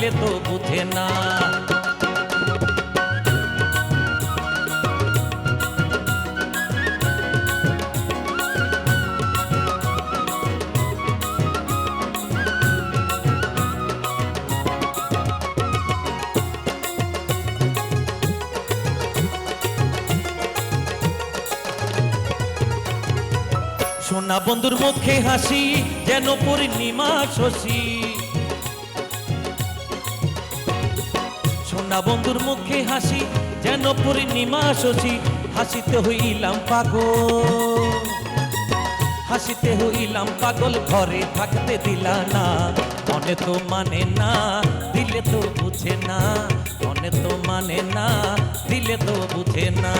দিলে তো বুঝে না। সোনা বন্ধুর মুখে হাসি যেন পূর্ণিমা শশী। সোনা বন্ধুর মুখে হাসি, যেন পূর্ণিমা শশী। হাসিতে হইলাম পাগল, হাসিতে হইলাম পাগল, ঘরে থাকতে দিলা না। মনে তো মানে না, দিলে তো বুঝে না। মনে তো মানে না, দিলে তো বুঝে না।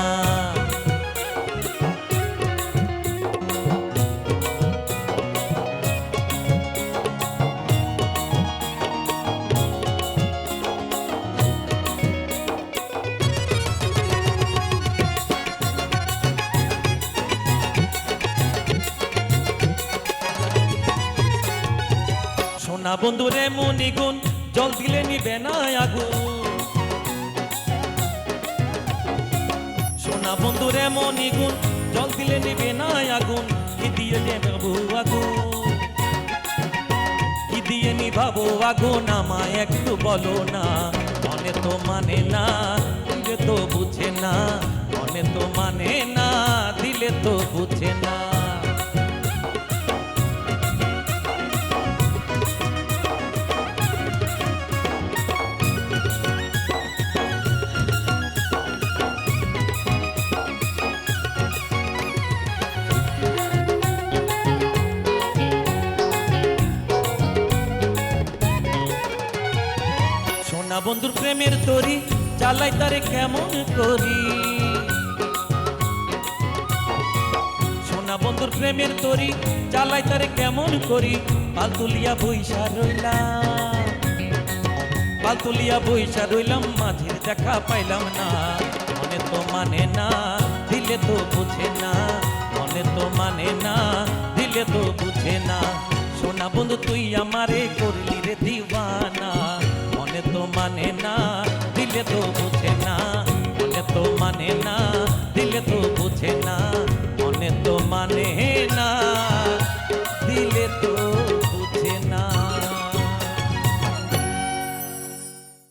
সোনা বন্ধুরে মনিগুণ জল দিলে নিবে না আগুন। সোনা বন্ধুরে মনিগুণ জল দিলে নিবে না আগুন, কি দিয়ে নেব আগুন? কি দিয়ে নিভাবো আগুন, আমায় একটু বলো না, মনে তো মানে না তো বন্ধুর প্রেমের তরি, চালাই তারে কেমন করি? সোনা বন্ধুর প্রেমের তরি, চালাই তারে কেমন করি? পালতুলিয়া বৈশা রইলাম পালতুলিয়া বৈশা রইলাম, মাঝের দেখা পাইলাম না। মনে তো মানে না, দিলে তো বুঝে না। মনে তো মানে না, দিলে তো বুঝে না। সোনা বন্ধু, তুই আমারে করলি রে দিলে তো